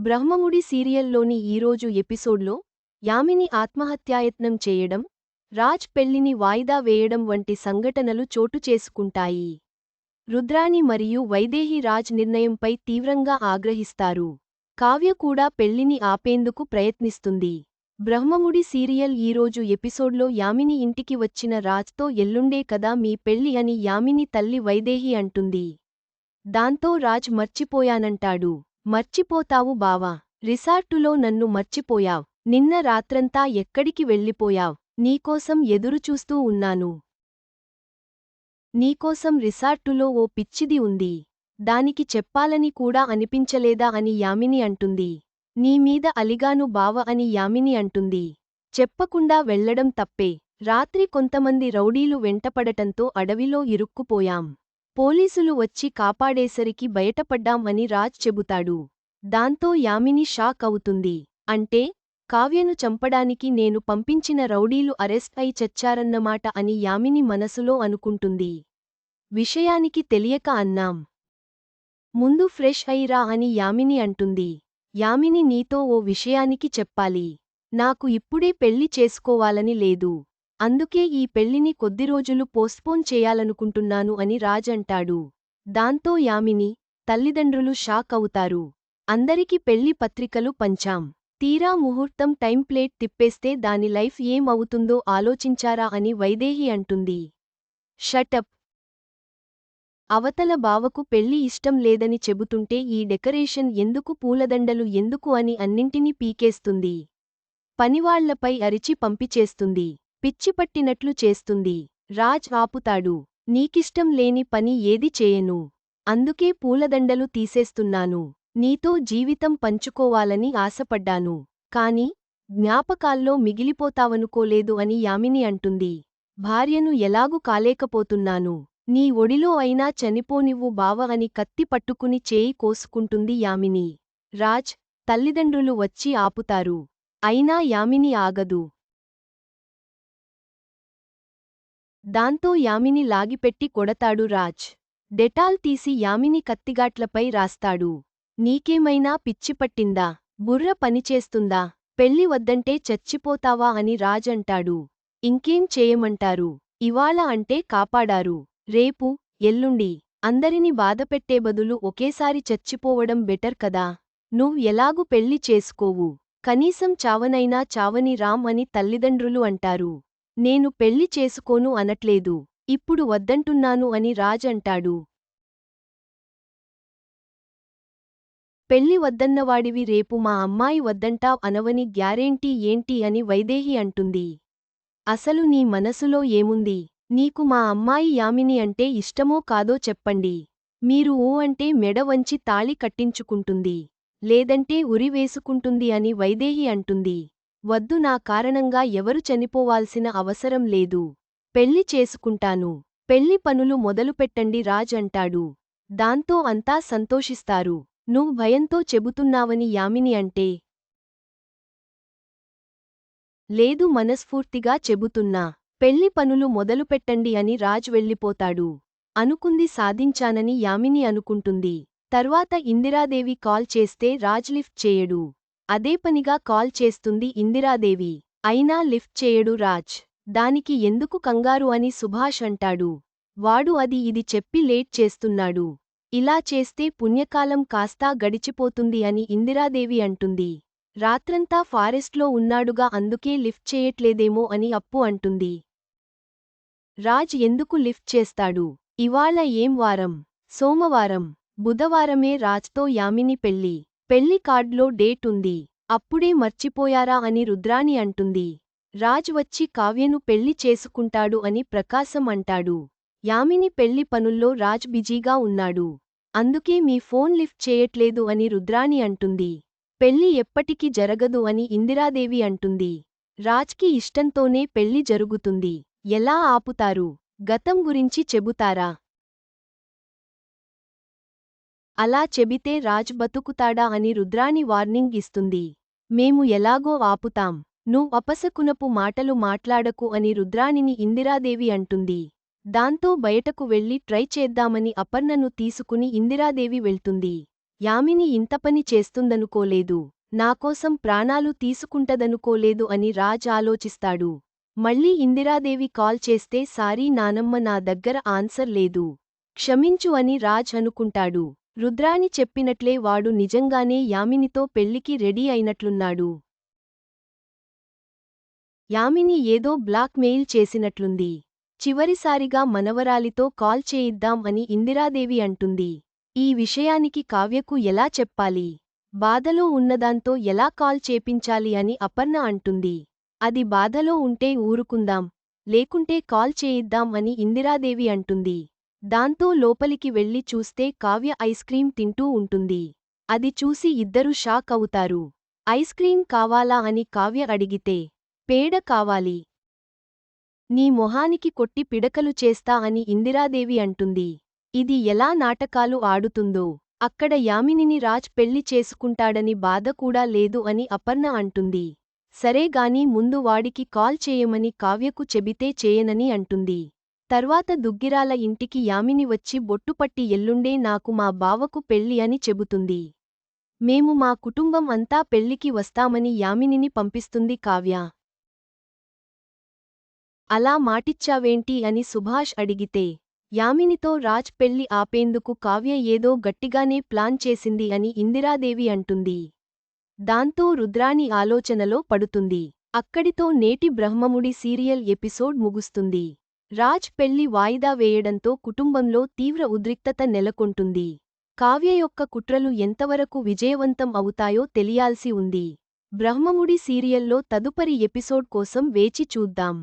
బ్రహ్మముడి సీరియల్లోని ఈరోజు ఎపిసోడ్లో యామిని ఆత్మహత్యాయత్నం చేయడం రాజ్ పెళ్ళిని వాయిదా వేయడం వంటి సంఘటనలు చోటు చేసుకుంటాయి. రుద్రాణి మరియు వైదేహి రాజ్ నిర్ణయంపై తీవ్రంగా ఆగ్రహిస్తారు. కావ్య కూడా పెళ్ళిని ఆపేందుకు ప్రయత్నిస్తుంది. బ్రహ్మముడి సీరియల్ ఈరోజు ఎపిసోడ్లో యామిని ఇంటికి వచ్చిన రాజ్తో ఎల్లుండే కదా మీ పెళ్ళి అని యామిని తల్లి వైదేహి అంటుంది. దాంతో రాజ్ మర్చిపోయానంటాడు. మర్చిపోతావు బావా. రిసార్టులో నన్ను మర్చిపోయావ్. నిన్న రాత్రంతా ఎక్కడికి వెళ్ళిపోయావ్? నీకోసం ఎదురుచూస్తూ ఉన్నాను. నీకోసం రిసార్టులో ఓ పిచ్చిది ఉంది. దానికి చెప్పాలని కూడా అనిపించలేదా అని యామిని అంటుంది. నీ మీద అలిగాను బావ అని యామిని అంటుంది. చెప్పకుండా వెళ్ళడం తప్పే. రాత్రి కొంతమంది రౌడీలు వెంటపడటంతో అడవిలో ఇరుక్కుపోయాం. పోలీసులు వచ్చి కాపాడేసరికి బయటపడ్డాం అని రాజ్ చెబుతాడు. దాంతో యామిని షాక్ అవుతుంది. అంటే కావ్యను చంపడానికి నేను పంపించిన రౌడీలు అరెస్ట్ అయి చచ్చారన్నమాట అని యామిని మనసులో అనుకుంటుంది. విషయానికి తెలియక అన్నాం. ముందు ఫ్రెష్ అయిరా అని యామిని అంటుంది. యామిని నీతో ఓ విషయానికి చెప్పాలి. నాకు ఇప్పుడే పెళ్ళి చేసుకోవాలని లేదు. అందుకే ఈ పెళ్ళిని కొద్ది రోజులు పోస్ట్పోన్ చేయాలనుకుంటున్నాను అని రాజ్ అంటాడు. దాంతో యామిని తల్లిదండ్రులు షాక్ అవుతారు. అందరికి పెళ్ళి పత్రికలు పంచాం. తీరా ముహూర్తం టైం ప్లేట్ తిప్పేస్తే దాని లైఫ్ ఏం అవుతుందో ఆలోచించారా అని వైదేహి అంటుంది. షటప్ అవతల బావకు పెళ్ళి ఇష్టం లేదని చెబుతుంటే ఈ డెకరేషన్ ఎందుకు పూలదండలు ఎందుకు అని అన్నింటినీ పీకేస్తుంది. పనివాళ్ళపై అరిచి పంపిచేస్తుంది. పిచ్చిపట్టినట్లు చేస్తుంది. రాజ్ ఆపుతాడు. నీకిష్టం లేని పని ఏది చేయను. అందుకే పూలదండలు తీసేస్తున్నాను. నీతో జీవితం పంచుకోవాలని ఆశపడ్డాను. కాని జ్ఞాపకాల్లో మిగిలిపోతావనుకోలేదు అని యామిని అంటుంది. భార్యను ఎలాగు కాలేకపోతున్నాను. నీ ఒడిలో అయినా చనిపోనివ్వు బావ అని కత్తి పట్టుకుని చేయి కోసుకుంటుంది యామిని. రాజ్ తల్లిదండ్రులు వచ్చి ఆపుతారు. అయినా యామిని ఆగదు. దాంతో యామిని లాగిపెట్టి కొడతాడు రాజ్. డెటాల్ తీసి యామిని కత్తిగాట్లపై రాస్తాడు. నీకేమైనా పిచ్చిపట్టిందా బుర్ర పనిచేస్తుందా పెళ్ళి వద్దంటే చచ్చిపోతావా అని రాజ్ అంటాడు. ఇంకేం చేయమంటారు? ఇవాళ అంటే కాపాడారు. రేపు ఎల్లుండి. అందరిని బాధపెట్టే బదులు ఒకేసారి చచ్చిపోవడం బెటర్ కదా? నువ్వు ఎలాగు పెళ్ళి చేసుకోవు. కనీసం చావనైనా చావని రామ్ అని తల్లిదండ్రులు అంటారు. నేను పెళ్ళి చేసుకోను అనట్లేదు. ఇప్పుడు వద్దంటున్నాను అని రాజ్ అంటాడు. పెళ్ళి వద్దన్నవాడివి రేపు మా అమ్మాయి వద్దంటావ్ అనవని గ్యారేంటీ ఏంటి అని వైదేహి అంటుంది. అసలు నీ మనసులో ఏముంది? నీకు మా అమ్మాయి యామిని అంటే ఇష్టమో కాదో చెప్పండి. మీరు ఊ అంటే మెడ వంచి తాళి కట్టించుకుంటుంది. లేదంటే ఉరివేసుకుంటుంది అని వైదేహి అంటుంది. వద్దు నా కారణంగా ఎవరు చనిపోవాల్సిన అవసరం లేదు. పెళ్ళి చేసుకుంటాను. పెళ్ళి పనులు మొదలుపెట్టండి రాజ్ అంటాడు. దాంతో అంతా సంతోషిస్తారు. నువ్వు భయంతో చెబుతున్నావని యామిని అంటే. లేదు మనస్ఫూర్తిగా చెబుతున్నా. పెళ్ళి పనులు మొదలుపెట్టండి అని రాజ్ వెళ్ళిపోతాడు. అనుకుంది సాధించానని యామిని అనుకుంటుంది. తర్వాత ఇందిరాదేవి కాల్ చేస్తే రాజ్ లిఫ్ట్ చేయడు. అదే పనిగా కాల్ చేస్తుంది ఇందిరాదేవి. అయినా లిఫ్ట్ చేయడు రాజ్. దానికి ఎందుకు కంగారు అని సుభాష్ అంటాడు. వాడు అది ఇది చెప్పి లేట్ చేస్తున్నాడు. ఇలా చేస్తే పుణ్యకాలం కాస్తా గడిచిపోతుంది అని ఇందిరాదేవి అంటుంది. రాత్రంతా ఫారెస్ట్లో ఉన్నాడుగా అందుకే లిఫ్ట్ చేయట్లేదేమో అని అప్పు అంటుంది. రాజ్ ఎందుకు లిఫ్ట్ చేస్తాడు? ఇవాళ ఏం వారం? సోమవారం. బుధవారమే రాజ్తో యామిని పెళ్ళి పెళ్ళి కార్డ్లో డేట్ ఉంది. అప్పుడే మర్చిపోయారా అని రుద్రాని అంటుంది. రాజ్ వచ్చి కావ్యను పెళ్ళి చేసుకుంటాడు అని ప్రకాశం అంటాడు. యామిని పెళ్ళి పనుల్లో రాజ్ బిజీగా ఉన్నాడు. అందుకే మీ ఫోన్ లిఫ్ట్ చేయట్లేదు అని రుద్రాని అంటుంది. పెళ్ళి ఎప్పటికీ జరగదు అని ఇందిరాదేవి అంటుంది. రాజ్కి ఇష్టంతోనే పెళ్ళి జరుగుతుంది. ఎలా ఆపుతారు? గతం గురించి చెబుతారా? అలా చెబితే రాజ్ బతుకుతాడా అని రుద్రాణి వార్నింగ్ ఇస్తుంది. మేము ఎలాగో ఆపుతాం. నువ్వు అపసకునపు మాటలు మాట్లాడకు అని రుద్రాణిని ఇందిరాదేవి అంటుంది. దాంతో బయటకు వెళ్ళి ట్రై చేద్దామని అపర్ణను తీసుకుని ఇందిరాదేవి వెళ్తుంది. యామిని ఇంత పని చేస్తుందనుకోలేదు. నాకోసం ప్రాణాలు తీసుకుంటదనుకోలేదు అని రాజ్ ఆలోచిస్తాడు. మళ్ళీ ఇందిరాదేవి కాల్ చేస్తే సారీ నానమ్మ నా దగ్గర ఆన్సర్ లేదు. క్షమించు అని రాజ్ అనుకుంటాడు. రుద్రాని చెప్పినట్లే వాడు నిజంగానే యామినితో పెళ్ళికి రెడీ అయినట్లున్నాడు. యామిని ఏదో బ్లాక్ మెయిల్ చేసినట్లుంది. చివరిసారిగా మనవరాలితో కాల్ చేయిద్దాం అని ఇందిరాదేవి అంటుంది. ఈ విషయానికి కావ్యకు ఎలా చెప్పాలి? బాధలో ఉన్నదాంతో ఎలా కాల్ చేపించాలి అని అపర్ణ అంటుంది. అది బాధలో ఉంటే ఊరుకుందాం లేకుంటే కాల్ చేయిద్దాం అని ఇందిరాదేవి అంటుంది. దాంతో లోపలికి వెళ్ళి చూస్తే కావ్య ఐస్ క్రీం తింటూ ఉంటుంది. అది చూసి ఇద్దరు షాక్ అవుతారు. ఐస్ క్రీం కావాలా అని కావ్య అడిగితే పేడ కావాలి. నీ మొహానికి కొట్టి పిడకలు చేస్తా అని ఇందిరాదేవి అంటుంది. ఇది ఎలా నాటకాలు ఆడుతుందో అక్కడ యామినిని రాజ్ పెళ్ళి చేసుకుంటాడని బాధ కూడా లేదు అని అపర్ణ అంటుంది. సరేగాని ముందు వాడికి కాల్ చేయమని కావ్యకు చెబితే చేయనని అంటుంది. తర్వాత దుగ్గిరాల ఇంటికి యామిని వచ్చి బొట్టుపట్టి ఎల్లుండే నాకు మా బావకు పెళ్ళి అని చెబుతుంది. మేము మా కుటుంబం అంతా పెళ్ళికి వస్తామని యామినిని పంపిస్తుంది కావ్య. అలా మాటిచ్చావేంటి అని సుభాష్ అడిగితే యామినితో రాజ్ పెళ్ళి ఆపేందుకు కావ్య ఏదో గట్టిగానే ప్లాన్ చేసింది అని ఇందిరాదేవి అంటుంది. దాంతో రుద్రాని ఆలోచనలో పడుతుంది. అక్కడితో నేటి బ్రహ్మముడి సీరియల్ ఎపిసోడ్ ముగుస్తుంది. రాజ్ పెళ్ళి వాయిదా వేయడంతో కుటుంబంలో తీవ్ర ఉద్రిక్తత నెలకొంటుంది. కావ్య యొక్క కుట్రలు ఎంతవరకు విజయవంతం అవుతాయో తెలియాల్సి ఉంది. బ్రహ్మముడి సీరియల్లో తదుపరి ఎపిసోడ్ కోసం వేచి చూద్దాం.